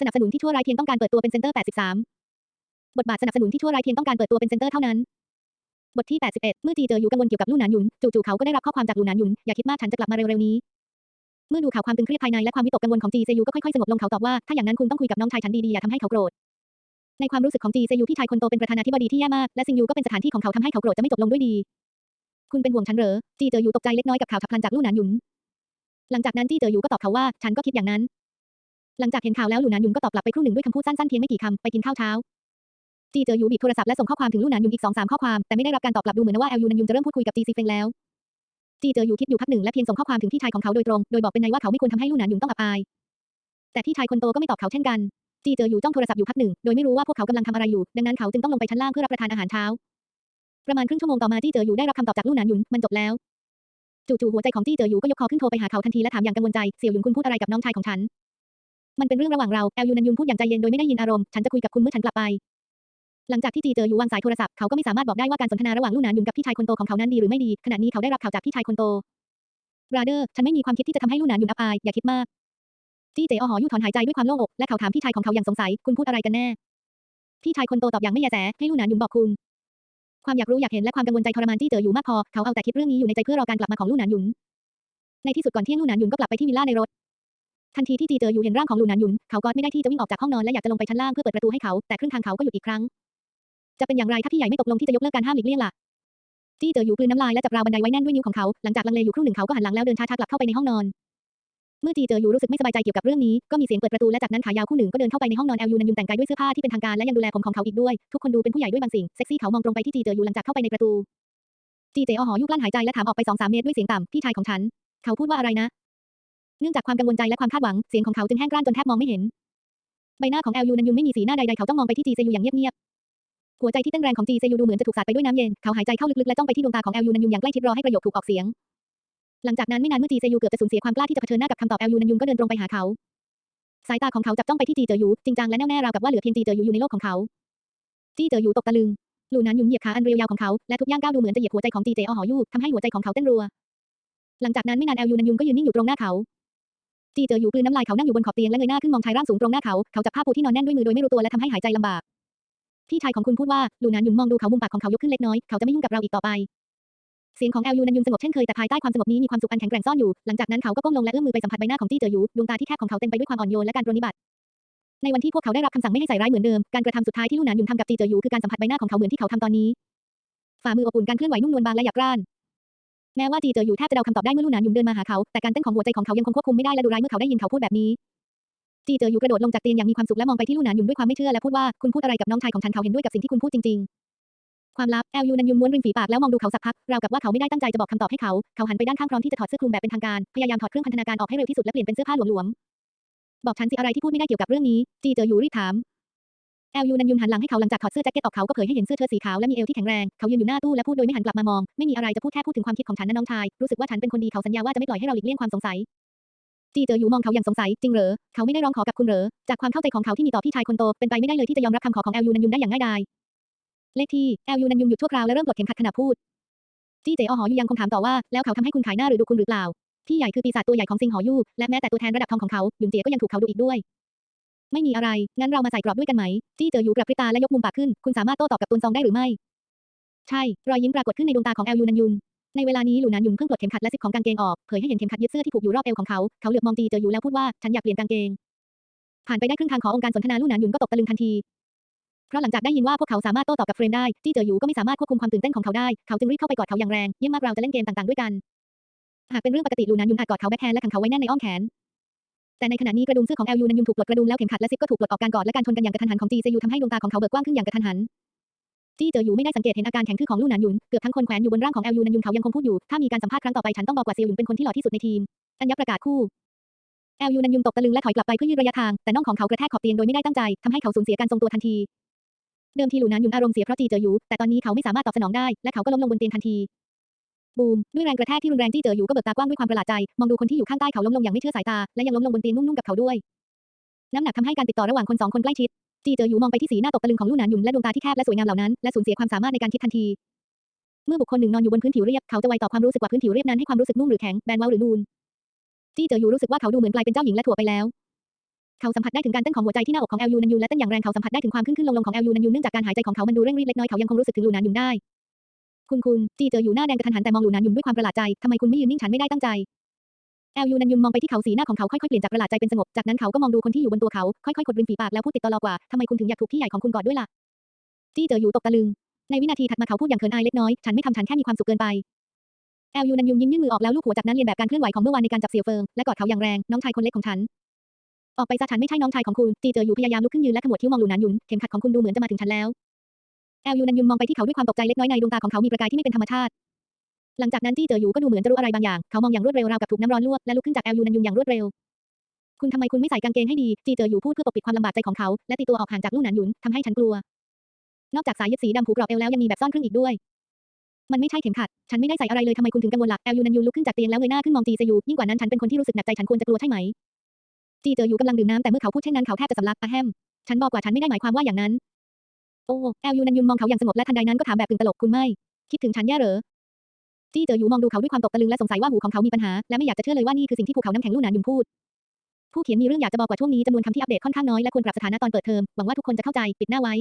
สนับสนุนที่ชั่วร้ายเพียงต้องการเปิดตัวเป็นเซนเตอร์ 83 บทบาทสนับสนุนที่ชั่วร้ายเพียงต้องการเปิดตัวเป็นเซนเตอร์เท่านั้น บทที่ 81 เมื่อจีเจออยู่กังวลเกี่ยวกับลู่หนานหยุน จู่ๆเขาก็ได้รับข้อความจากลู่หนานหยุน อย่าคิดมากฉันจะกลับมาเร็วๆนี้ เมื่อดูข่าวความตึงเครียดภายในและความวิตกกังวลของจีเซยูก็ค่อยๆสงบลงเขาตอบว่า ถ้าอย่างนั้นคุณต้องคุยกับน้องชายฉันดีๆ อย่าทำให้เขาโกรธ ในความรู้สึกของจีเซยูพี่ชายคนโตเป็นประธานาธิบดีที่แย่มาก และซิงยูก็เป็นสถานที่ของเขาทำให้เขาโกรธจะไม่จบลงด้วยดี คุณเป็นห่วงฉันเหรอ จีเจออยู่ตกใจเล็กน้อยกับข่าวฉับพลันจากลู่หนานหยุน หลังจากนั้นจีเจออยู่ก็ตอบเขาว่า ฉันก็คิดอย่างนั้น หลังจากเห็นข่าวแล้วหลู่นานยุนก็ตอบกลับไปครู่หนึ่งด้วยคำพูดสั้นๆเพียงไม่กี่คำไปกินข้าวเช้าจีเจอยูบีบโทรศัพท์และส่งข้อความถึงลู่นานยุนอีกสองสามข้อความแต่ไม่ได้รับการตอบกลับดูเหมือนว่าแอลยูนันยุนจะเริ่มพูดคุยกับจีซีเฟงแล้วจีเจอยูคิดอยู่พักหนึ่งและเพียงส่งข้อความถึงพี่ชายของเขาโดยตรงโดยบอกเป็นในว่าเขาไม่ควรทำให้ลู่นานยุนต้องอับอาย แต่พี่ชายคนโตก็ไม่ตอบเขาเช่นกันจีเจออยู่จ้องโทรศัพท์อยู่พักหนึ่งโดยไม่รู้ว่าพวกเขากำลังทำอะไรอยู่ ดังนั้นเขาจึงต้องลงไปชั้นล่างเพื่อรับประทานอาหารเช้า ประมาณครึ่งชั่วโมงต่อมาจี้เจออยู่ได้รับคำตอบจากลู่หนานหยุนมันจบแล้ว จู่ๆหัวใจของจี้เจออยู่ก็ยกคอขึ้นโทรไปหาเขาทันทีและถามอย่างกังวลใจเสี่ยวหยุนคุณพูดอะไรกับน้องชายของฉัน มันเป็นเรื่องระหว่างเราแอลยูนันยุนพูดอย่างใจเย็นโดยไม่ได้ยินอารมณ์ ฉันจะคุยกับคุณเมื่อฉันกลับไป หลังจากที่จีเจออยู่วางสายโทรศัพท์ เขาก็ไม่สามารถบอกได้ว่าการสนทนาระหว่างลู่หนานยุนกับพี่ชายคนโตของเขานั้นดีหรือไม่ดี ขณะนี้เขาได้รับข่าวจากพี่ชายคนโตราเดอร์ ฉันไม่มีความคิดที่จะทำให้ลู่หนานยุนอับอาย อย่าคิดมาก จีเจอหอยู่ถอนหายใจด้วยความโล่งอก และเขาถามพี่ชายของเขาอย่างสงสัย คุณพูดอะไรกันแน่ พี่ชายคนโตตอบอย่างไม่แยแสให้ลู่หนานยุนบอกคุณ ความอยากรู้อยากเห็นและความกังวลใจทรมานจี้เจออยู่มากพอ เขาเอาแต่คิดเรื่องนี้อยู่ในใจเพื่อรอการกลับมาของลู่นานยุนในที่สุดก่อนเที่ยงลู่หนานยุนก็กลับไปที่วิลล่าในรถ ทันทีที่จีเจออยู่เห็นร่างของลูนานยุน เขาก็ไม่ได้ที่จะวิ่งออกจากห้องนอนและอยากจะลงไปชั้นล่างเพื่อเปิดประตูให้เขา แต่ครึ่งทางเขาก็หยุดอีกครั้ง จะเป็นอย่างไรถ้าพี่ใหญ่ไม่ตกลงที่จะยกเลิกการห้ามหลีกเลี่ยงล่ะจี้เจออยู่กลืนน้ำลายและจับราวบันไดไว้แน่นด้วยนิ้วของเขา หลังจากลังเลอยู่ครู่หนึ่งเขาก็หันหลังแล้วเดินช้าๆกลับเข้าไปในห้องนอน เมื่อจีเจออยู่รู้สึกไม่สบายใจเกี่ยวกับเรื่องนี้ ก็มีเสียงเปิดประตูและจากนั้นขายาวคู่หนึ่งก็เดินเข้าไปในห้องนอนแอลยูนันยุนแต่งกายด้วยเสื้อผ้าที่เป็นทางการและยังดูแลผมของเขาอีกด้วย ทุกคนดูเป็นผู้ใหญ่ด้วยบางสิ่ง เซ็กซี่เขามองตรงไปที่จีเจออยู่หลังจากเข้าไปในประตู จีเจอหอยุกลั้นหายใจและถามออกไปสองสามเมตรด้วยเสียงต่ำพี่ชายของฉัน เขาพูดว่าอะไรนะ เนื่องจากความกังวลใจและความคาดหวัง เสียงของเขาจึงแห้งกร้านจนแทบมองไม่เห็น ใบหน้าของแอลยูนันยุนไม่มีสีหน้าใดๆ เขาต้องมองไปที่จีเซยูอย่างเงียบๆ หัวใจที่เต้นแรงของจีเซยูดูเหมือนจะถูกสาดไปด้วยน้ำเย็น เขาหายใจเข้าลึกๆ และจ้องไปที่ดวงตาของแอลยูนันยุนอย่างใกล้ชิดรอให้ประโยคถูกออกเสียง หลังจากนั้นไม่นานเมื่อจีเซยูเกือบจะสูญเสียความกล้าที่จะเผชิญหน้ากับคำตอบแอลยูนันยุนก็เดินตรงไปหาเขา สายตาของเขาจับจ้องไปที่จีเจอยูจริงจังและแน่วแน่ราวกับว่าเหลือเพียงจีเจอยูอยู่ในโลกของเขาจีเจอยูตกตะลึงลูนันยุนเหยียบขาอันเรียวยาวของเขาและทุกย่างก้าวดูเหมือนจะเหยียบหัวใจของจีเจอหอยูทำให้หัวใจของเขาเต้นรัวหลังจากนั้นไม่นานแอลยูนันยุนก็ยืนนิ่งอยู่ตรงหน้าเขา จีเจออยู่กลืนน้ำลายเขานั่งอยู่บนขอบเตียงและเงยหน้าขึ้นมองชายร่างสูงตรงหน้าเขา เขาจับผ้าปูที่นอนแน่นด้วยมือโดยไม่รู้ตัวและทำให้หายใจลำบาก พี่ชายของคุณพูดว่าลูนันยุนมองดูเขามุมปากของเขายกขึ้นเล็กน้อย เขาจะไม่ยุ่งกับเราอีกต่อไป เสียงของแอลยูนันยุนสงบเช่นเคยแต่ภายใต้ความสงบนี้มีความสุขอันแข็งแกร่งซ่อนอยู่ หลังจากนั้นเขาก็ก้มลงและเอื้อมมือไปสัมผัสใบหน้าของจี้เจออยู่ดวงตาที่แคบของเขาเต็มไปด้วยความอ่อนโยนและการปรนนิบัติในวันที่พวกเขาได้รับคำสั่งไม่ให้ใส่ร้ายเหมือนเดิม การกระทำสุดท้ายที่ลู่หนานยุนทำกับจีเจออยู่คือการสัมผัสใบหน้าของเขาเหมือนที่เขาทำตอนนี้ ฝ่ามืออบอุ่นการเคลื่อนไหวนุ่มนวลบางและหยาบกร้าน แม้ว่าจีเจออยู่แทบจะเดาคำตอบได้เมื่อลู่หนานยุนเดินมาหาเขา แต่การเต้นของหัวใจของเขายังคงควบคุมไม่ได้และดูร้ายเมื่อเขาได้ยินเขาพูดแบบนี้จีเจออยู่กระโดดลงจากเตียงอย่างมีความสุขและมองไปที่ลู่หนานยุนด้วยความไม่เชื่อและพูดว่าคุณพูดอะไรกับน้องชายของฉันเขาเห็นด้วยกับสิ่งที่คุณพูดจริง ๆ ความลับแอลยูนันยุนม้วนริมฝีปากแล้วมองดูเขาสักพักราวกับว่าเขาไม่ได้ตั้งใจจะบอกคำตอบให้เขา เขาหันไปด้านข้างพร้อมที่จะถอดเสื้อคลุมแบบเป็นทางการพยายามถอดเครื่องพันธนาการออกให้เร็วที่สุดและเปลี่ยนเป็นเสื้อผ้าหลวมๆบอกฉันสิอะไรที่พูดไม่ได้เกี่ยวกับเรื่องนี้จีเจออยู่รีบถาม แอลยูนันยุนหันหลังให้เขาหลังจากถอดเสื้อแจ็คเก็ตออกเขาก็เผยให้เห็นเสื้อเชิ้ตสีขาวและมีเอวที่แข็งแรง เขายืนอยู่หน้าตู้และพูดโดยไม่หันกลับมามอง ไม่มีอะไรจะพูดแค่พูดถึงความคิดของฉันนะน้องชาย รู้สึกว่าฉันเป็นคนดีเขาสัญญาว่าจะไม่ปล่อยให้เราหลีกเลี่ยงความสงสัย จีเจออยู่มองเขาอย่างสงสัย จริงเหรอ เขาไม่ได้ร้องขอกับคุณเหรอ จากความเข้าใจของเขาที่มีต่อพี่ชายคนโต เป็นไปไม่ได้เลยที่จะยอมรับคำขอของแอลยูนันยุนได้อย่างง่ายดายเลขที่แอลยูนันยุนหยุดชั่วคราวและเริ่มปลดเข็มขัดขณะพูดจี้เจอหอยูยังคงถามต่อว่าแล้วเขาทำให้คุณขายหน้าหรือดูคุณหรือเปล่าพี่ใหญ่คือปีศาจตัวใหญ่ของซิงหอยูและแม้แต่ตัวแทนระดับทองของเขาหยุนเจียก็ยังถูกเขาดูอีกด้วย ไม่มีอะไร งั้นเรามาใส่กรอบด้วยกันไหมจี้เจออยู่กระพริบตาและยกมุมปากขึ้น คุณสามารถโต้ตอบกับตุนซองได้หรือไม่ ใช่ รอยยิ้มปรากฏขึ้นในดวงตาของแอลยูนันยุน ในเวลานี้หลูนันยุนเพิ่งปลดเข็มขัดและซิปของกางเกงออก เผยให้เห็นเข็มขัดยึดเสื้อที่ผูกอยู่รอบเอวของเขา เขาเหลือบมองจีเจออยู่แล้วพูดว่า ฉันอยากเปลี่ยนกางเกง ผ่านไปได้ครึ่งทางขององค์การสนทนาลู่นันยุนก็ตกตะลึงทันที เพราะหลังจากได้ยินว่าพวกเขาสามารถโต้ตอบกับเฟรนได้จี้เจออยู่ก็ไม่สามารถควบคุมความตื่นเต้นของเขาได้ เขาจึงรีบเข้าไปกอดเขาอย่างแรง เยี่ยมมากเราจะเล่นเกมต่างๆด้วยกัน หากเป็นเรื่องปกติลูนันยุนอาจกอดเขาแบ็คแฮนและขังเขาไว้แน่นในอ้อมแขน แต่ในขณะนี้กระดุมเสื้อของแอลยูนันยุนถูกปลดกระดุมแล้วเข็มขัดและซิปก็ถูกปลดออกการกอดและการชนกันอย่างกระทันหันของจีเซยูทำให้ดวงตาของเขาเบิกกว้างขึ้นอย่างกระทันหันจี้เจออยู่ไม่ได้สังเกตเห็นอาการแข็งทื่อของลู่หนานยุนเกือบทั้งคนแขวนอยู่บนร่างของแอลยูนันยุนเขายังคงพูดอยู่ถ้ามีการสัมภาษณ์ครั้งต่อไปฉันต้องบอกว่าเซียวหยุนเป็นคนที่หล่อที่สุดในทีมอัญญประกาศคู่แอลยูนันยุนตกตะลึงและถอยกลับไปเพื่อยืดระยะทางแต่น่องของเขากระแทกขอบเตียงโดยไม่ได้ตั้งใจทำให้เขาสูญเสียการทรงตัวทันทีเดิมทีลู่นานยุนอารมณ์เสียเพราะจีเจออยู่แต่ตอนนี้เขาไม่สามารถตอบสนองได้และเขาก็ล้มลงบนเตียงทันที บูม ด้วยแรงกระแทกที่รุนแรงจี้เจออยู่ก็เบิกตากว้างด้วยความประหลาดใจ มองดูคนที่อยู่ข้างใต้เขาล้มลงอย่างไม่เชื่อสายตา และยังล้มลงบนเตียงนุ่มๆกับเขาด้วย น้ำหนักทำให้การติดต่อระหว่างคนสองคนใกล้ชิด จีเจออยู่มองไปที่สีหน้าตกตะลึงของลู่หนานหยุนและดวงตาที่แคบและสวยงามเหล่านั้น และสูญเสียความสามารถในการคิดทันที เมื่อบุคคลหนึ่งนอนอยู่บนพื้นผิวเรียบ เขาจะไวต่อความรู้สึกกว่าพื้นผิวเรียบนั้นให้ความรู้สึกนุ่มหรือแข็ง แบนเว้าหรือนูน จีเจออยู่รู้สึกว่าเขาดูเหมือนกลายเป็นเจ้าหญิงและถั่วไปแล้ว เขาสัมผัสได้ถึงการเต้นของหัวใจที่หน้าอกของแอลยูนันยูและเต้นอย่างแรงเขาสัมผัสได้ถึงความขึ้นขึ้นลงลงของแอลยูนันยูเนื่องจากการหายใจของเขามันดูเร่งรีบเล็กน้อยเขายังคงรู้สึกถึงลูนานยุนได้ คุณคุณจีเจออยู่หน้าแดงกระทันหันแต่มองหลูนานยุนด้วยความประหลาดใจทำไมคุณไม่ยืนนิ่งฉันไม่ได้ตั้งใจแอลยูนันยุนมองไปที่เขาสีหน้าของเขาค่อยๆเปลี่ยนจากประหลาดใจเป็นสงบจากนั้นเขาก็มองดูคนที่อยู่บนตัวเขาค่อยๆกดริมฝีปากแล้วพูดติดต่อกว่าทำไมคุณถึงอยากถูกพี่ใหญ่ของคุณกอดด้วยล่ะจี้เจออยู่ตกตะลึง ในวินาทีถัดมาเขาพูดอย่างเขินอายเล็กน้อย ฉันไม่ทำฉันแค่มีความสุขเกินไปแอลยูนันยุนยิ้มยื่นมือออกแล้วลูกหัวจากนั้นเรียนแบบการเคลื่อนไหวของเมื่อวานในการจับเสี่ยวเฟิงและกอดเขาอย่างแรงน้องชายคนเล็กของฉัน ออกไปซะฉันไม่ใช่น้องชายของคุณจีเจออยู่พยายามลุกขึ้นยืนและขมวดคิ้วมองหลูนานยุนเข็มขัดของคุณดูเหมือนจะมาถึงฉันแล้ว แอลยูนันยุนมองไปที่เขาด้วยความตกใจเล็กน้อยในดวงตาของเขามีประกายที่ไม่เป็นธรรมชาติ หลังจากนั้นจี้เจออยู่ก็ดูเหมือนจะรู้อะไรบางอย่าง เขามองอย่างรวดเร็วราวกับถูกน้ำร้อนลวกและลุกขึ้นจากแอลยูนันยุนอย่างรวดเร็ว คุณทำไมคุณไม่ใส่กางเกงให้ดี จีเจออยู่พูดเพื่อปกปิดความลำบากใจของเขา และตีตัวออกห่างจากลู่หนานยุนทำให้ฉันกลัว นอกจากสายยึดสีดำผูกรอบเอวแล้วยังมีแบบซ่อนครึ่งอีกด้วย มันไม่ใช่เข็มขัด ฉันไม่ได้ใส่อะไรเลยทำไมคุณถึงกังวลล่ะแอลยูนันยูลุกขึ้นจากเตียงแล้วเงยหน้าขึ้นมองจีเจยูยิ่งกว่านั้นฉันเป็นคนที่รู้สึกหนักใจฉันควรจะกลัวใช่ไหมจีเจออยู่กำลังดื่มน้ำแต่เมื่อเขาพูดเช่นนั้นเขาแทบจะสำลักอะแฮมฉันบอกว่าฉันไม่ได้หมายความว่าอย่างนั้น โอ้แอลยูนันยุนมองเขาอย่างสงบและทันใดนั้นก็ถามแบบกึ่งตลกคุณไม่ คิดถึงฉันแย่เหรอจี้เจออยู่มองดูเขาด้วยความตกตะลึงและสงสัยว่าหูของเขามีปัญหาและไม่อยากจะเชื่อเลยว่านี่คือสิ่งที่ภูเขาน้ำแข็งลู่หนานยุนพูด ผู้เขียนมีเรื่องอยากจะบอกว่าช่วงนี้จำนวนคำที่อัปเดตค่อนข้างน้อยและควรปรับสถานะตอนเปิดเทอมหวังว่าทุกคนจะเข้าใจปิดหน้าไว้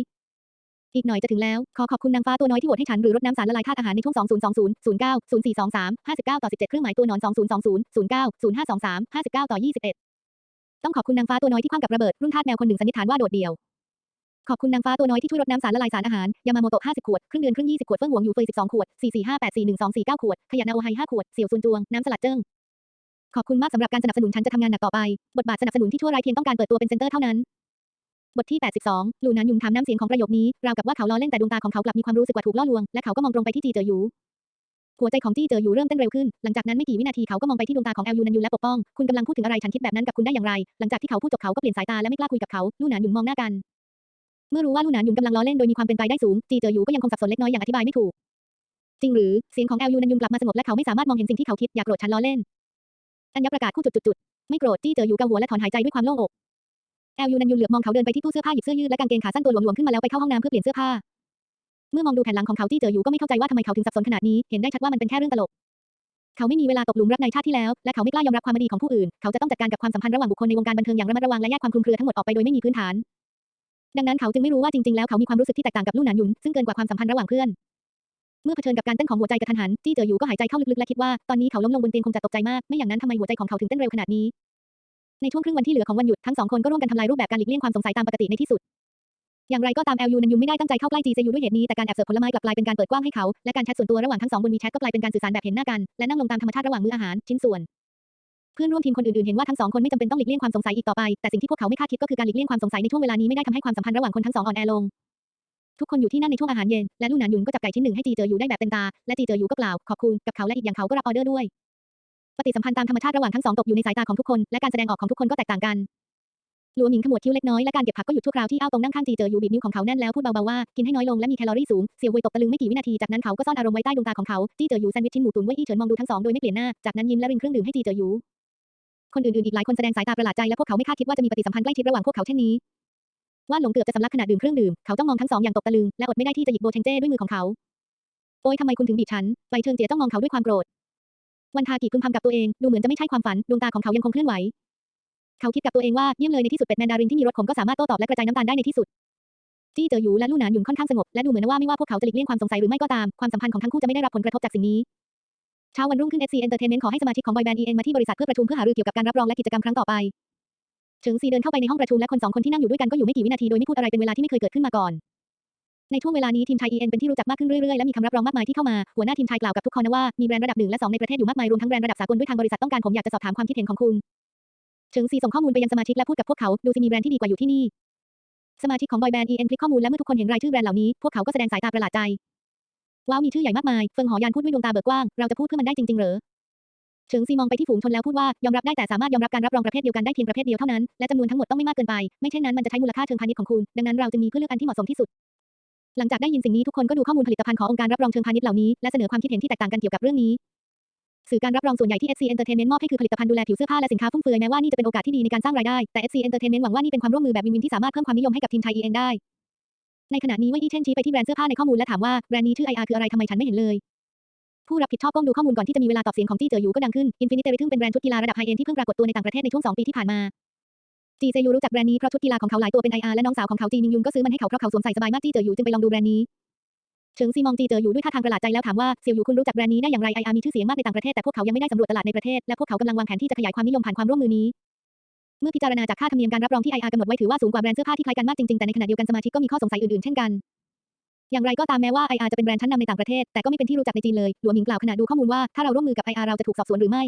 อีกหน่อยจะถึงแล้ว ขอขอบคุณนางฟ้าตัวน้อยที่โหวตให้ฉันหรือรดน้ำสารละลายธาตุอาหารในช่วง 2020 09 0423 59ต่อ17 เครื่องหมายตัวหนอน 2020 09 0523 59ต่อ21 ต้องขอบคุณนางฟ้าตัวน้อยที่ควางกับระเบิดรุ่นทาสแมวคนหนึ่งสันนิษฐานว่าโดดเดี่ยว ขอบคุณนางฟ้าตัวน้อยที่ช่วยรดน้ำสารละลายสารอาหาร ยามาโมโตะ50 ขวด ครึ่งเดือนครึ่ง 20 ขวด เฟิ่งหวงอยู่เฟย12 ขวด 445841249 ขวด ขยะนาโอไฮ5ขวด เสี่ยวซุนจวง น้ำสลัดเจิ้ง ขอบคุณมากสำหรับการสนับสนุนฉันจะทำงานหนักต่อไป บทบาทสนับสนุนที่ชั่วร้ายเพียงต้องการเปิดตัวเป็นเซนเตอร์เท่านั้น บทที่ 82ลูนานยุนถามน้ำเสียงของประโยคนี้ราวกับว่าเขาล้อเล่นแต่ดวงตาของเขากลับมีความรู้สึกว่าถูกล่อลวงและเขาก็มองตรงไปที่จีเจออยู่หัวใจของจี้เจออยู่เริ่มเต้นเร็วขึ้น หลังจากนั้นไม่กี่วินาทีเขาก็มองไปที่ดวงตาของแอลยูนันยูและปกป้อง คุณกำลังพูดถึงอะไรฉันคิดแบบนั้นกับคุณได้อย่างไร หลังจากที่เขาพูดจบเขาก็เปลี่ยนสายตาและไม่กล้าคุยกับเขา ลู่หนานหยุนมองหน้ากัน เมื่อรู้ว่าลู่หนานหยุนกำลังล้อเล่นโดยมีความเป็นไปได้สูง จีเจออยู่ก็ยังคงสับสนเล็กน้อยอย่างอธิบายไม่ถูก จริงหรือเสียงของแอลยูนันยุนกลับมาสงบและเขาไม่สามารถมองเห็นสิ่งที่เขาคิดอยากโกรธฉันล้อเล่นอัญญประกาศคู่จุดๆไม่โกรธจี้เจออยู่เกาหัวและถอนหายใจด้วยความโล่งอกแอลยูนันยุนเหลือบมองเขาเดินไปที่ตู้เสื้อผ้าหยิบเสื้อยืดและกางเกงขาสั้นตัวหลวมๆขึ้นมาแล้วไปเข้าห้องน้ำเพื่อเปลี่ยนเสื้อผ้า เมื่อมองดูแผ่นหลังของเขาจี้เจออยู่ก็ไม่เข้าใจว่าทำไมเขาถึงสับสนขนาดนี้ เห็นได้ชัดว่ามันเป็นแค่เรื่องตลก เขาไม่มีเวลาตกหลุมรักในชาติที่แล้ว และเขาไม่กล้ายอมรับความไม่ดีของผู้อื่น เขาจะต้องจัดการกับความสัมพันธ์ระหว่างบุคคลในวงการบันเทิงอย่างระมัดระวังและแยกความคลุมเครือทั้งหมดออกไปโดยไม่มีพื้นฐาน ดังนั้นเขาจึงไม่รู้ว่าจริงๆ แล้วเขามีความรู้สึกที่แตกต่างกับลู่หนานหยุน ซึ่งเกินกว่าความสัมพันธ์ระหว่างเพื่อน เมื่อเผชิญกับการเต้นของหัวใจกระทันหัน จี้เจออยู่ก็หายใจเข้าลึกๆ และคิดว่า ตอนนี้เขาล้มลงบนเตียงคงจะตกใจมาก ไม่อย่างนั้นทำไมหัวใจของเขาถึงเต้นเร็วขนาดนี้ ในช่วงครึ่งวันที่เหลือของวันหยุด ทั้งสองคนก็ร่วมกันทำลายรูปแบบการหลีกเลี่ยงความสงสัยตามปกติในที่สุด อย่างไรก็ตามแอลยูนันยูไม่ได้ตั้งใจเข้าใกล้จีเซยูด้วยเหตุนี้ แต่การแอบเสิร์ฟผลไม้กลับกลายเป็นการเปิดกว้างให้เขา และการแชทส่วนตัวระหว่างทั้งสองบนวีแชทก็กลายเป็นการสื่อสารแบบเห็นหน้ากัน และนั่งลงตามธรรมชาติระหว่างมื้ออาหารชิ้นส่วน เพื่อนร่วมทีมคนอื่นๆ เห็นว่าทั้งสองคนไม่จำเป็นต้องหลีกเลี่ยงความสงสัยอีกต่อไป แต่สิ่งที่พวกเขาไม่คาดคิดก็คือการหลีกเลี่ยงความสงสัยในช่วงเวลานี้ไม่ได้ทำให้ความสัมพันธ์ระหว่างคนทั้งสองอ่อนแอลง ทุกคนอยู่ที่นั่นในช่วงอาหารเย็น และลู่หนานหยุนก็จับไก่ชิ้นหนึ่งให้จีเจออยู่ได้แบบเต็มตา และจีเจออยู่ก็กล่าวขอบคุณกับเขาและอีกอย่างเขาก็รับออเดอร์ด้วย ปฏิสัมพันธ์ตามธรรมชาติระหว่างทั้งสองตกอยู่ในสายตาของทุกคน และการแสดงออกของทุกคนก็แตกต่างกันหลวหญิงขมวดคิ้วเล็กน้อยและการเก็บผักก็หยุดชั่วคราวที่เอ้าตรงนั่งข้างจีเจออยู่บีบนิ้วของเขาแน่นแล้วพูดเบาๆว่ากินให้น้อยลงและมีแคลอรี่สูงเสี่ยวเวยตกตะลึงไม่กี่วินาทีจากนั้นเขาก็ซ่อนอารมณ์ไว้ใต้ดวงตาของเขาจีเจออยู่แซนด์วิชชิ้นหมูตุ๋นเว่ยอี้เฉินมองดูทั้งสองโดยไม่เปลี่ยนหน้าจากนั้นยิ้มและรินเครื่องดื่มให้จีเจออยู่ คนอื่นๆอีกหลายคนแสดงสายตาประหลาดใจและพวกเขาไม่คาดคิดว่าจะมีปฏิสัมพันธ์ใกล้ชิดระหว่างพวกเขาเช่นนี้ ว่าหลงเกือบจะสำลักขณะดื่มเครื่องดื่ม เขาต้องมองทั้งสองอย่างตกตะลึงและอดไม่ได้ที่จะหยิบโบเชงเจ้ด้วยมือของเขา โอ้ยทำไมคุณถึงบีบฉันไปเชิงเจียต้องมองเขาด้วยความโกรธ วันทากิพึมพำกับตัวเองดูเหมือนจะไม่ใช่ความฝันดวงตาของเขายังคงเคลื่อนไหว เขาคิดกับตัวเองว่าเยี่ยมเลยในที่สุดเป็ดแมนดารินที่มีรสขมก็สามารถโต้ตอบและกระจายน้ำตาลได้ในที่สุดจี้เจออยู่และลู่หนานหยุนค่อนข้างสงบและดูเหมือนว่าไม่ว่าพวกเขาจะหลีกเลี่ยงความสงสัยหรือไม่ก็ตามความสัมพันธ์ของทั้งคู่จะไม่ได้รับผลกระทบจากสิ่งนี้ ช้าวันรุ่งขึ้น SC Entertainment ขอให้สมาชิกของบอยแบนด์ EN มาที่บริษัทเพื่อประชุมเพื่อหารือเกี่ยวกับการรับรองและกิจกรรมครั้งต่อไปเฉิงซีเดินเข้าไปในห้องประชุมและคนสองคนที่นั่งอยู่ด้วยกันก็อยู่ไม่กี่วินาทีโดยไม่พูดอะไรเป็นเวลาที่ไม่เคยเกิดขึ้นมาก่อน ในช่วงเวลานี้ทีมไทย EN เป็นที่รู้จักมากขึ้นเรื่อยๆและมีคำรับรองมากมายที่เข้ามาหัวหน้าทีมไทยกล่าวกับทุกคนนะว่ามีแบรนด์ระดับหนึ่งและสองในประเทศอยู่มากมายรวมทั้งแบรนด์ระดับสากลด้วยทางบริษัทต้องการผมอยากจะสอบถามความคิดเห็นของคุณเฉิงซีส่งข้อมูลไปยังสมาชิกและพูดกับพวกเขาดูสิมีแบรนด์ที่ดีกว่าอยู่ที่นี่สมาชิกของบอยแบนด์ EN คลิกข้อมูลและเมื่อทุกคนเห็นรายชื่อแบรนด์เหล่านี้พวกเขาก็แสดงสายตาประหลาดใจ ว้าวมีชื่อใหญ่มากมาย เฟิงหอยานพูดด้วยดวงตาเบิกกว้าง เราจะพูดเพื่อมันได้จริงๆ เหรอเฉิงซีมองไปที่ฝูงชนแล้วพูดว่ายอมรับได้แต่สามารถยอมรับการรับรองประเภทเดียวกันได้เพียงประเภทเดียวเท่านั้น และจำนวนทั้งหมดต้องไม่มากเกินไป ไม่เช่นนั้นมันจะใช้มูลค่าเชิงพาณิชย์ของคุณ ดังนั้นเราจึงมีเพื่อเลือกอันที่เหมาะสมที่สุด หลังจากได้ยินสิ่งนี้ทุกคนก็ดูข้อมูลผลิตภัณฑ์ขององค์การรับรองเชิงพาณิชย์เหล่านี้ และเสนอความคิดเห็นที่แตกต่างกันเกี่ยวกับเรื่องนี้สื่อการรับรองส่วนใหญ่ที่ SC Entertainment มอบให้คือผลิตภัณฑ์ดูแลผิวเสื้อผ้าและสินค้าฟุ่มเฟือยแม้ว่านี่จะเป็นโอกาสที่ดีในการสร้างรายได้แต่ SC Entertainment หวังว่านี่เป็นความร่วมมือแบบวินวินที่สามารถเพิ่มความนิยมให้กับทีมไทย EN ได้ ในขณะนี้ว่าอีเช่นชี้ไปที่แบรนด์เสื้อผ้าในข้อมูลและถามว่าแบรนด์นี้ชื่อ IR คืออะไรทำไมฉันไม่เห็นเลย ผู้รับผิดชอบก้มดูข้อมูลก่อนที่จะมีเวลาตอบเสียงของจี้เจออยู่ก็ดังขึ้น Infinity Rhythm เป็นแบรนด์ชุดกีฬาระดับไฮเอ็นที่เพิ่งปรากฏตัวในต่างประเทศในช่วง2ปีที่ผ่านมาจีเซยูรู้จักแบรนด์นี้เพราะชุดกีฬาของเขาหลายตัวเป็น IR และน้องสาวของเขาจีมิงยุนก็ซื้อมันให้เขาเพราะเขาสวมใส่สบายมากจีเจออยู่จึงไปลองดูแบรนด์นี้เฉิงซีมองจีเจออยู่ด้วยท่าทางประหลาดใจแล้วถามว่าเสี่ยวยูคุณรู้จักแบรนด์นี้ได้อย่างไร IR มีชื่อเสียงมากในต่างประเทศแต่พวกเขายังไม่ได้สำรวจตลาดในประเทศและพวกเขากำลังวางแผนที่จะขยายความนิยมผ่านความร่วมมือนี้ เมื่อพิจารณาจากค่าธรรมเนียมการรับรองที่ IR กำหนดไว้ถือว่าสูงกว่าแบรนด์เสื้อผ้าที่คล้ายกันมากจริงๆ แต่ในขณะเดียวกันสมาชิกก็มีข้อสงสัยอื่นๆ เช่นกัน อย่างไรก็ตามแม้ว่า IR จะเป็นแบรนด์ชั้นนำในต่างประเทศ แต่ก็ไม่เป็นที่รู้จักในจีนเลย หลวงหมิงกล่าวขณะดูข้อมูลว่าถ้าเราร่วมมือกับ IR เราจะถูกสอบสวนหรือไม่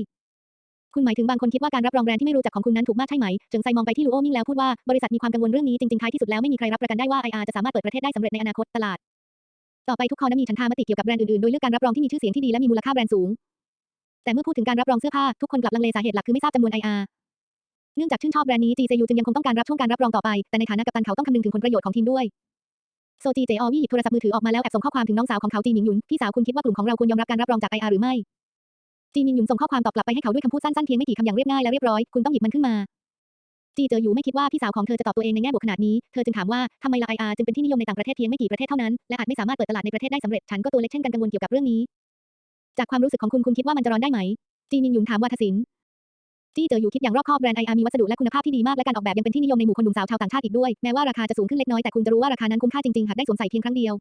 คุณหมายถึงบางคนคิดว่าการรับรองแบรนด์ที่ไม่รู้จักของคุณนั้นถูกมากใช่ไหม เจิงไซมองไปที่ลูโอมิงแล้วพูดว่าบริษัทมีความกังวลเรื่องนี้จริงๆท้ายที่สุดแล้วไม่มีใครรับประกันได้ว่า IR จะสามารถเปิดประเทศได้สำเร็จในอนาคตตลาด ต่อไปทุกคนนั้นมีฉันทามติเกี่ยวกับแบรนด์อื่นๆ โดยเลือกการรับรองที่มีชื่อเสียงที่ดีและมีมูลค่าแบรนด์สูง แต่เมื่อพูดถึงการรับรองเสื้อผ้าทุกคนกลับลังเลสาเหตุหลักคือไม่ทราบจำนวน IR เนื่องจากชื่นชอบแบรนด์นี้จีเซยูจึงยังคงต้องการรับช่วงการรับรองต่อไป แต่ในฐานะกัปตันเขาต้องคำนึงถึงผลประโยชน์ของทีมด้วยโซจีเจอวี่หยิบโทรศัพท์มือถือออกมาแล้วแอบส่งข้อความถึงน้องสาวของเขาจีมิงหยุนพี่สาวคุณคิดว่ากลุ่มของเราควรยอมรับการรับรองจาก IR หรือไม่จีมิงหยุนส่งข้อความตอบกลับไปให้เขาด้วยคำพูดสั้นๆเพียงไม่กี่คำอย่างเรียบง่ายและเรียบร้อยคุณต้องหยิบมันขึ้นมา จีเจออยู่ไม่คิดว่าพี่สาวของเธอจะตอบตัวเองในแง่บวกขนาดนี้ เธอจึงถามว่าทำไมละ IR จึงเป็นที่นิยมในต่างประเทศเพียงไม่กี่ประเทศเท่านั้นและอาจไม่สามารถเปิดตลาดในประเทศได้สำเร็จฉันก็ตัวเล็กเช่นกันกังวลเกี่ยวกับเรื่องนี้ จากความรู้สึกของคุณคุณคิดว่ามันจะร้อนได้ไหม จีมิงหยุนถามวาทศิลป์ จี้เจออยู่คิดอย่างรอบคอบแบรนด์ IR มีวัสดุและคุณภาพที่ดีมากและการออกแบบยังเป็นที่นิยมในหมู่คนหนุ่มสาวชาวต่างชาติอีกด้วยแม้ว่าราคาจะสูงขึ้นเล็กน้อยแต่คุณจะรู้ว่าราคานั้นคุ้มค่าจริงๆหากได้สวมใส่เพียงครั้งเดียว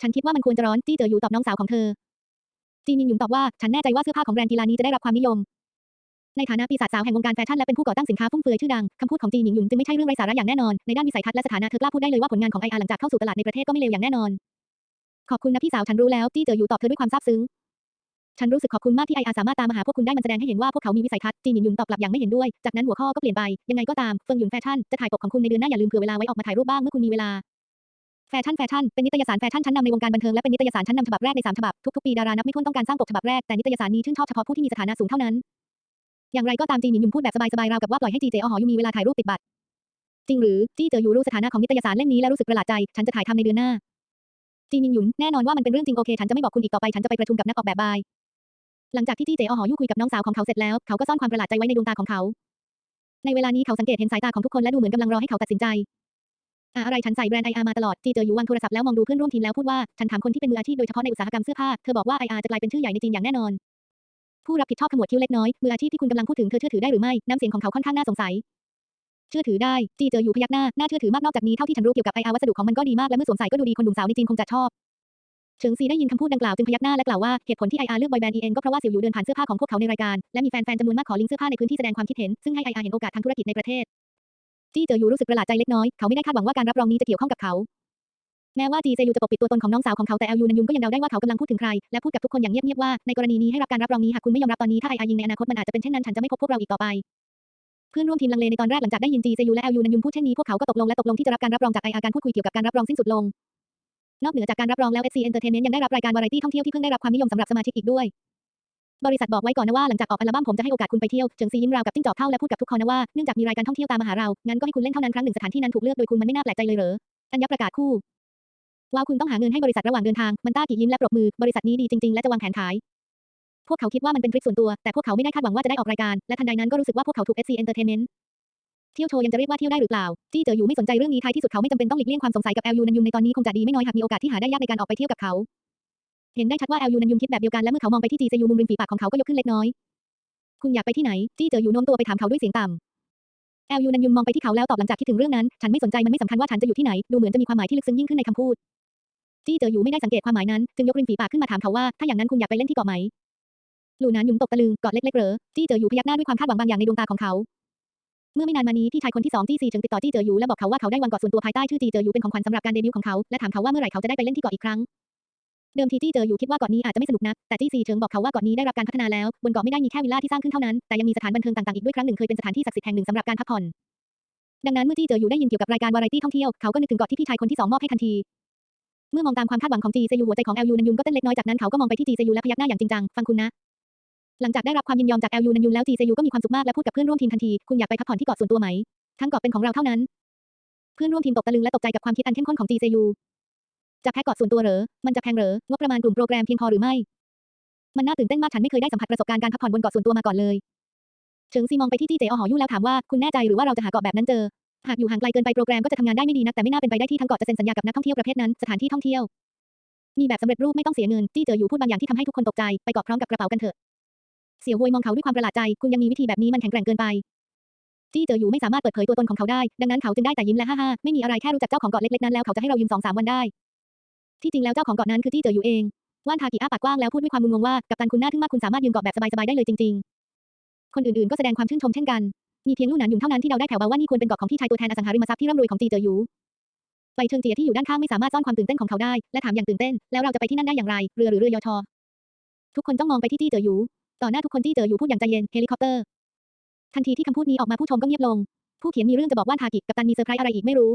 ฉันคิดว่ามันควรจะร้อนจี้เจออยู่ตอบน้องสาวของเธอจีมินหยุนตอบว่าฉันแน่ใจว่าเสื้อผ้าของแบรนด์กีฬานี้จะได้รับความนิยมในฐานะปีศาจสาวแห่งวงการแฟชั่นและเป็นผู้ก่อตั้งสินค้าฟุ่มเฟือยชื่อดังคำพูดของจีหมิงหยุนจึงไม่ใช่เรื่องไร้สาระอย่างแน่นอนในด้านวิสัยทัศน์และสถานะเธอกล้าพูดได้เลยว่าผลงานของ IR หลังจากเข้าสู่ตลาดในประเทศก็ไม่เลวอย่างแน่นอน ขอบคุณนะพี่สาวฉันรู้แล้วจี้เจออยู่ตอบเธอด้วยความซาบซึ้ง ฉันรู้สึกขอบคุณมากที่ IR สามารถตามมาหาพวกคุณได้มันแสดงให้เห็นว่าพวกเขามีวิสัยทัศน์จีหมินหยุนตอบกลับอย่างไม่เห็นด้วย จากนั้นหัวข้อก็เปลี่ยนไป ยังไงก็ตาม เฟิงหยุนแฟชั่นจะถ่ายปกของคุณในเดือนหน้าอย่าลืมเผื่อเวลาไว้ออกมาถ่ายรูปบ้างเมื่อคุณมีเวลาแฟชั่นแฟชั่นเป็นนิตยสารแฟชั่นชั้นนำในวงการบันเทิงและเป็นนิตยสารชั้นนำฉบับแรกในสามฉบับทุกๆปีดารานับไม่ถ้วนต้องการสร้างปกฉบับแรกแต่นิตยสารนี้ชื่นชอบเฉพาะผู้ที่มีสถานะสูงเท่านั้น อย่างไรก็ตามจีนหมินยุนพูดแบบสบายๆราวกับว่าปล่อยให้จีเจอหอยูมีเวลาถ่ายรูปติดบัตรจริงหรือจี้เจออยู่รู้สถานะของนิตยสารเล่มนี้และรู้สึกประหลาดใจ ฉันจะถ่ายทำในเดือนหน้าจีมินหยุนแน่นอนว่ามันเป็นเรื่องจริงโอเค ฉันจะไม่บอกคุณอีกต่อไปฉันจะไปประชุมกับนักออกแบบบาย หลังจากที่จี้เจอหอยู่คุยกับน้องสาวของเขาเสร็จแล้ว เขาก็ซ่อนความประหลาดใจไว้ในดวงตาของเขา ในเวลานี้เขาสังเกตเห็นสายตาของทุกคนและดูเหมือนกำลังรอให้เขาตัดสินใจอะอะไรฉันใส่แบรนด์ไออาร์มาตลอด จีเจออยู่วางโทรศัพท์แล้วมองดูเพื่อนร่วมทีมแล้วพูดว่า ฉันถามคนที่เป็นมืออาชีพโดยเฉพาะในอุตสาหกรรมเสื้อผ้า เธอบอกว่าไออาร์จะกลายเป็นชื่อใหญ่ในจีนอย่างแน่นอน ผู้รับผิดชอบขมวดคิ้วเล็กน้อย มืออาชีพที่คุณกำลังพูดถึงเธอเชื่อถือได้หรือไม่ น้ำเสียงของเขาค่อนข้างน่าสงสัย เชื่อถือได้ จีเจออยู่พยักหน้า น่าเชื่อถือมากนอกจากนี้เท่าที่ฉันรู้เกี่ยวกับไออาร์วัสดุของมันก็ดีมากและเมื่อสวมใส่ก็ดูดีคนหนุ่มสาวในจีนคงจะชอบ เฉิงซีได้ยินคำพูดดังกล่าวจึงพยักหน้าและกล่าวว่าเหตุผลที่ไออาร์เลือกบอยแบนด์เอ็นก็เพราะว่าสี่ยวหยูเดินผ่านเสื้อผ้าของพวกเขาในรายการและมีแฟนๆจำนวนมากขอลิงก์เสื้อผ้าในพื้นที่แสดงความคิดเห็นซึ่งให้ไออาร์เห็นโอกาสทางธุรกิจในประเทศจี้เจออยู่รู้สึกประหลาดใจเล็กน้อยเขาไม่ได้คาดหวังว่าการรับรองนี้จะเกี่ยวข้องกับเขาแม้ว่าจีเซยูจะปกปิดตัวตนของน้องสาวของเขาแต่เอลยูนันยุนก็ยังเดาได้ว่าเขากำลังพูดถึงใคร และพูดกับทุกคนอย่างเงียบๆว่าในกรณีนี้ให้รับการรับรองนี้หากคุณไม่ยอมรับตอนนี้ถ้าไออายิงในอนาคตมันอาจจะเป็นเช่นนั้นฉันจะไม่พบพวกเราอีกต่อไป เพื่อนร่วมทีมลังเลในตอนแรกหลังจากได้ยินจีเซยูและเอลยูนันยุนพูดเช่นนี้พวกเขาก็ตกลงและตกลงที่จะรับการรับรองจากไออาการพูดคุยเกี่ยวกับการรับรองสิ้นสุดลง นอกเหนือจากการรับรองแล้ว SC Entertainment ยังได้รับรายการวาไรตี้ท่องเที่ยวที่เพิ่งได้รับความนิยมสำหรับสมาชิกอีกด้วย บริษัทบอกไว้ก่อนนะว่าหลังจากออกอัลบั้มผมจะให้โอกาสคุณไปเที่ยวเฉิงซียิ้มราวกับจิ้งจอกเท่าและพูดกับทุกคนนะว่าเนื่องจากมีรายการท่องเที่ยวตามมาหาเรางั้นก็ให้คุณเล่นเท่านั้นครั้งหนึ่งสถานที่นั้นถูกเลือกโดยคุณมันไม่น่าแปลกใจเลยเหรออัญญประกาศคู่ว่าคุณต้องหาเงินให้บริษัทระหว่างเดินทางมันต้ากี่ยิ้มและปรบมือบริษัทนี้ดีจริงๆและจะวางแผนขายพวกเขาคิดว่ามันเป็นทริคส่วนตัว แต่พวกเขาไม่ได้คาดหวังว่าจะได้ออกรายการ และทันใดนั้นก็รู้สึกว่าพวกเขาถูก SC Entertainment เที่ยวโชว์ยังจะเรียกว่าเที่ยวได้หรือเปล่า จี้เจออยู่ไม่สนใจเรื่องนี้ท้ายที่สุดเขาไม่จำเป็นต้องหลีกเลี่ยงความสงสัยกับ LU นันยุนในตอนนี้คงจะดีไม่น้อยหากมีโอกาสที่หาได้ยากในการออกไปเที่ยวกับเขา เห็นได้ชัดว่า LU นันยุนคิดแบบเดียวกันและเมื่อเขามองไปที่จีเซยูมุมริมฝีปากของเขาก็ยกขึ้นเล็กน้อย คุณอยากไปที่ไหน จี้เจออยู่โน้มตัวไปถามเขาด้วยเสียงต่ำ LU นันยุนมองไปที่เขาแล้วตอบหลังจากคิดถึงเรื่องนั้น ฉันไม่สนใจมันไม่สำคัญว่าฉันจะอยู่ที่ไหน ดูเหมือนจะมีความหมายที่ลึกซึ้งยิ่งขึ้นในคำพูด จี้เจออยู่ไม่ได้สังเกตความหมายนั้นจึงยกริมฝีปากขึ้นมาถามเขาว่าถ้าอย่างนั้นคุณอยากไปเล่นที่เกาะไหมหลูนานยุนตกตะลึงเกาะเล็กๆเหรอจี้เจออยู่พยักหน้าด้วยความคาดหวังบางอย่างในดวงตาของเขา เมื่อไม่นานมานี้พี่ชายคนที่สองจี้ซีเฉิงติดต่อจี้เจออยู่และบอกเขาว่าเขาได้วางเกาะส่วนตัวภายใต้ชื่อจี้เจออยู่เป็นของขวัญสำหรับการเดบิวต์ของเขาและถามเขาว่าเมื่อไหร่เขาจะได้ไปเล่นที่เกาะอีกครั้งเดิมทีจี้เจออยู่คิดว่าเกาะนี้อาจจะไม่สนุกนักแต่จี้ซีเฉิงบอกเขาว่าเกาะนี้ได้รับการพัฒนาแล้วบนเกาะไม่ได้มีแค่วิลล่าที่สร้างขึ้นเท่านั้นแต่ยังมีสถานบันเทิงต่างๆอีกด้วยครั้งหนึ่งเคยเป็นสถานที่ศักดิ์สิทธิ์แห่งหนึ่งสำหรับการพักผ่อนดังนั้นเมื่อจี้เจออยู่ได้ยินเกี่ยวกับรายการวาไรตี้ท่องเที่ยวเขาก็นึกถึงเกาะที่พี่ชายคนที่สองมอบให้ทันทีเมื่อมองตามความคาดหวังของจีเซยูหัวใจของ LU นันยุนก็เต้นเล็กน้อยจากนั้นเขาก็มองไปที่จีเซยูและพยักหน้าอย่างจริงจังฟังคุณนะ หลังจากได้รับความยินยอมจาก LU นันยุนแล้วจีเซยูก็มีความสุขมากและพูดกับเพื่อนร่วมทีมทันทีคุณอยากไปพักผ่อนที่เกาะส่วนตัวไหม ทั้งเกาะเป็นของเราเท่านั้น เพื่อนร่วมทีมตกตะลึงและตกใจกับความคิดอันเข้มข้นของจีเซยูจะแพ็กเกาะส่วนตัวเหรอ มันจะแพงเหรอ งบประมาณกลุ่มโปรแกรมเพียงพอหรือไม่ มันน่าตื่นเต้นมากฉันไม่เคยได้สัมผัสประสบการณ์การพักผ่อนบนเกาะส่วนตัวมาก่อนเลยเฉิงซีมองไปที่จีเจอหอยู่แล้วถามว่าคุณแน่ใจหรือว่าเราจะหาเกาะแบบนั้นเจอ หากอยู่ห่างไกลเกินไปโปรแกรมก็จะทำงานได้ไม่ดีนักแต่ไม่น่าเป็นไปได้ที่ทั้งเกาะจะเซ็นสัญญากับนักท่องเที่ยวประเภทนั้นสถานที่ท่องเที่ยวมีแบบสำเร็จรูปไม่ต้องเสียเงินจี้เจออยู่พูดบางอย่างที่ทำให้ทุกคนตกใจไปเกาะพร้อมกับกระเป๋ากันเถอะ เสี่ยวหวยมองเขาด้วยความประหลาดใจ คุณยังมีวิธีแบบนี้มันแข็งแกร่งเกินไป จี้เจออยู่ไม่สามารถเปิดเผยตัวตนของเขาได้ ดังนั้นเขาจึงได้แต่ยิ้มและฮ่าฮ่าไม่มีอะไรแค่รู้จักเจ้าของเกาะเล็กๆนั้นแล้วเขาจะให้เรายืมสองสามวันได้ ที่จริงแล้วเจ้าของเกาะนั้นคือจี้เจออยู่เอง ว่านทากิอ้าปากกว้างแล้วพูดด้วยความงุนงงว่า กัปตันคุณน่าทึ่งมากคุณสามารถยืมเกาะแบบสบายๆได้เลยจริง ๆ คนอื่นๆก็แสดงความชื่นชมเช่นกัน มีเพียงลู่หนานหยุนเท่านั้นที่เดาได้แผ่วเบาว่านี่ควรเป็นเกาะของพี่ชายตัวแทนอสังหาริมทรัพย์ที่ร่ำรวยของจีเจออยู่ใบเชิงเจียที่อยู่ด้านข้างไม่สามารถซ่อนความตื่นเต้นของเขาได้ และถามอย่างตื่นเต้น แล้วเราจะไปที่นั่นได้อย่างไร เรือหรือเรือยอชอทุกคนจ้องมองไปที่จี้เจออยู่ ต่อหน้าทุกคนจี้เจออยู่พูดอย่างใจเย็นเฮลิคอปเตอร์ ทันทีที่คำพูดนี้ออกมาผู้ชมก็เงียบลง ผู้เขียนมีเรื่องจะบอกว่าทากิกับตันมีเซอร์ไพรส์อะไรอีกไม่รู้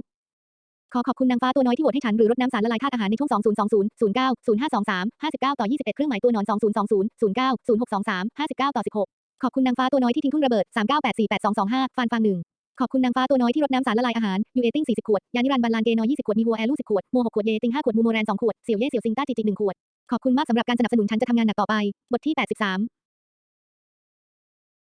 ขอขอบคุณนางฟ้าตัวน้อยที่โหวตให้ฉันหรือรดน้ำสารละลายธาตุอาหารในช่วง 2020 09 0523 59 ต่อ 21 เครื่องหมายตัวหนอน 2020 09 0623 59 ต่อ 16 ขอบคุณนางฟ้าตัวน้อยที่ทิ้งทุ่นระเบิด 39848225ฟานฟางหนึ่งขอบคุณนางฟ้าตัวน้อยที่รดน้ำสารละลายอาหาร ยูเอติ้ง40 ขวด ยานิรันบันลานเกนอย20 ขวด มีวัวแอลู10 ขวดโม6ขวด เยติง5ขวด มูโมแรน2ขวด เสี่ยวเย่เสี่ยวซิงต้าจิจิ1ขวด ขอบคุณมากสำหรับการสนับสนุนฉันจะทำงานหนักต่อไป บทที่ 83